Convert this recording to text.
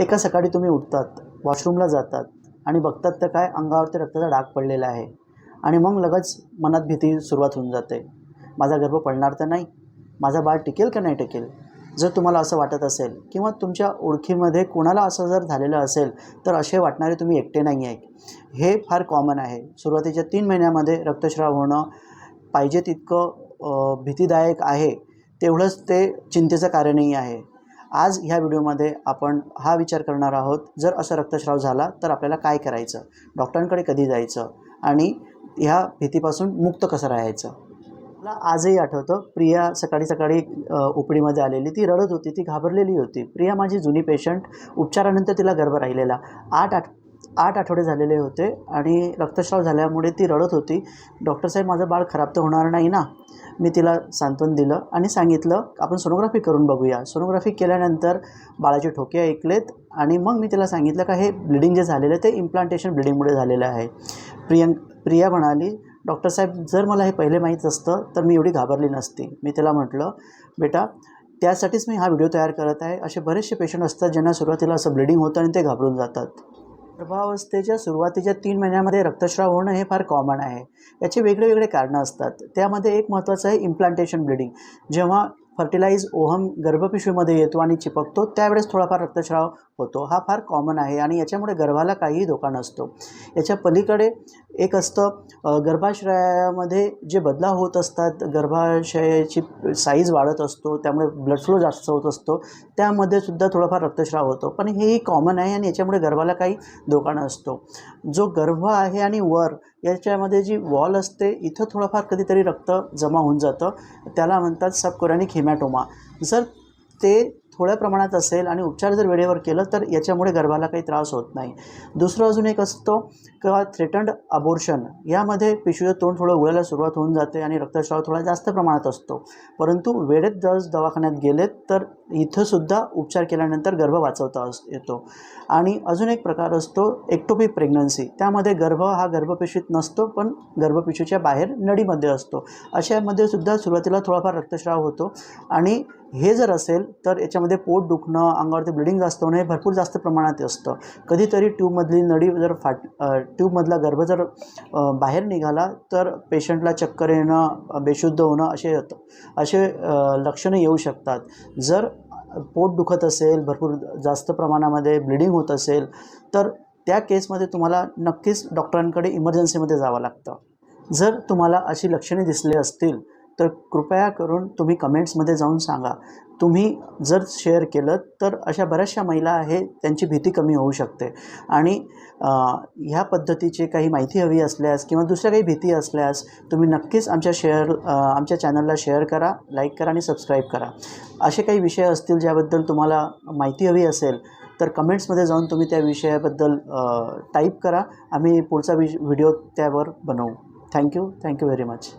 एका सकाळी तुम्ही उठतात वॉशरूमला जातात आणि बघतात तर काय अंगावरती रक्ताचा डाग पडलेला आहे आणि मग लगेच मनात भीती सुरुवात होऊन जाते. माझा गर्भ पडणार तर नाही माझा बाळ टिकेल का नाही टिकेल? जर तुम्हाला असं वाटत असेल किंवा तुमच्या ओळखीमध्ये कोणाला असं जर झालेलं असेल तर असे वाटणारे तुम्ही एकटे नाही आहे हे फार कॉमन आहे. सुरुवातीच्या तीन महिन्यामध्ये रक्तस्राव होणं पाहिजे तितकं भीतीदायक आहे. तेवढंच ते चिंतेचं कारणही आहे. आज ह्या व्हिडिओमध्ये आपण हा विचार करणार आहोत जर असं रक्तस्राव झाला तर आपल्याला काय करायचं? डॉक्टरांकडे कधी जायचं? आणि ह्या भीतीपासून मुक्त कसं राहायचं? मला आजही आठवतं प्रिया सकाळी सकाळी उपडीमध्ये आलेली ती रडत होती ती घाबरलेली होती. प्रिया माझी जुनी पेशंट उपचारानंतर तिला गर्भ राहिलेला. आठ आठ आठ आठवडे झालेले होते आणि रक्तस्राव झाल्यामुळे ती रडत होती. डॉक्टर साहेब माझं बाळ खराब तर होणार नाही ना? मी तिला सांत्वन दिलं आणि सांगितलं आपण सोनोग्राफी करून बघूया. सोनोग्राफी केल्यानंतर बाळाचे ठोके ऐकलेत आणि मग मी तिला सांगितलं का हे ब्लिडिंग जे झालेलं आहे ते इम्प्लांटेशन ब्लिडिंगमुळे झालेलं आहे. प्रियंक प्रिया म्हणाली डॉक्टर साहेब जर मला हे पहिले माहीत असतं तर मी एवढी घाबरली नसती. मी तिला म्हटलं बेटा त्यासाठीच मी हा व्हिडिओ तयार करत आहे. असे बरेचसे पेशंट असतात ज्यांना सुरुवातीला असं ब्लिडिंग होतं आणि ते घाबरून जातात. गर्भावस्थेच्या सुरुवातीच्या तीन महिन्यामध्ये रक्तस्राव होणं हे फार कॉमन आहे. याचे वेगळे वेगळे कारणं असतात. त्यामध्ये एक महत्त्वाचं आहे इम्प्लांटेशन ब्लिडिंग जेव्हा फर्टिलाइज ओहम गर्भपिशवीमध्ये येतो आणि चिपकतो त्यावेळेस थोडाफार रक्तस्राव होतो. हा फार कॉमन आहे आणि याच्यामुळे गर्भाला काहीही धोका नसतो. याच्या पलीकडे एक असतं गर्भाशयामध्ये जे बदलाव होत असतात गर्भाशयाची साईज वाढत असतो त्यामुळे ब्लड फ्लो जास्त होत असतो त्यामध्ये सुद्धा थोडाफार रक्तस्राव होतो. पण हेही कॉमन आहे आणि याच्यामुळे गर्भाला काही धोका नसतो. जो गर्भ आहे आणि वर याच्यामध्ये जी वॉल असते इथं थोडंफार कधीतरी रक्त जमा होऊन जातं. त्याला म्हणतात सबकोरॅनिक हिमॅटोमा. जर ते थोड्या प्रमाणात असेल आणि उपचार जर वेळेवर केलं तर याच्यामुळे गर्भाला काही त्रास होत नाही. दुसरं अजून एक असतो किंवा थ्रेटंड अबोर्शन यामध्ये पिशवीचं तोंड थोडं उघडायला सुरुवात होऊन जाते आणि रक्तस्राव थोडा जास्त प्रमाणात असतो. परंतु वेळेत जर दवाखान्यात गेलेत तर इथंसुद्धा उपचार केल्यानंतर गर्भ वाचवता अस येतो. आणि अजून एक प्रकार असतो एक्टोपिक प्रेग्नन्सी त्यामध्ये गर्भ हा गर्भपेशीत नसतो पण गर्भपिशवीच्या बाहेर नडीमध्ये असतो. अशामध्ये सुद्धा सुरुवातीला थोडाफार रक्तस्राव होतो. आणि हे जर असेल तर याच्यामध्ये पोट दुखणं अंगावरती ब्लिडिंग जास्त होणं हे भरपूर जास्त प्रमाणात असतं. कधीतरी ट्यूबमधली नडी जर फाट ट्यूबमधला गर्भ जर बाहेर निघाला तर पेशंटला चक्कर येणं बेशुद्ध होणं असे येतं असे लक्षणं येऊ शकतात. जर पोट दुखत असेल भरपूर जास्त प्रमाणामध्ये ब्लिडिंग होत असेल तर त्या केसमध्ये तुम्हाला नक्कीच डॉक्टरांकडे इमर्जन्सीमध्ये जावं लागतं. जर तुम्हाला अशी लक्षणे दिसली असतील तर कृपया करून तुम्ही कमेंट्समध्ये जाऊन सांगा. तुम्ही जर शेअर केलं तर अशा बऱ्याचशा महिला आहे त्यांची भीती कमी होऊ शकते. आणि ह्या पद्धतीची काही माहिती हवी असल्यास किंवा दुसऱ्या काही भीती असल्यास तुम्ही नक्कीच आमच्या शेअर आमच्या चॅनलला शेअर करा लाईक करा आणि सबस्क्राईब करा. असे काही विषय असतील ज्याबद्दल तुम्हाला माहिती हवी असेल तर कमेंट्समध्ये जाऊन तुम्ही त्या विषयाबद्दल टाईप करा. आम्ही पुढचा विश व्हिडिओ त्यावर बनवू. Thank you thank you very much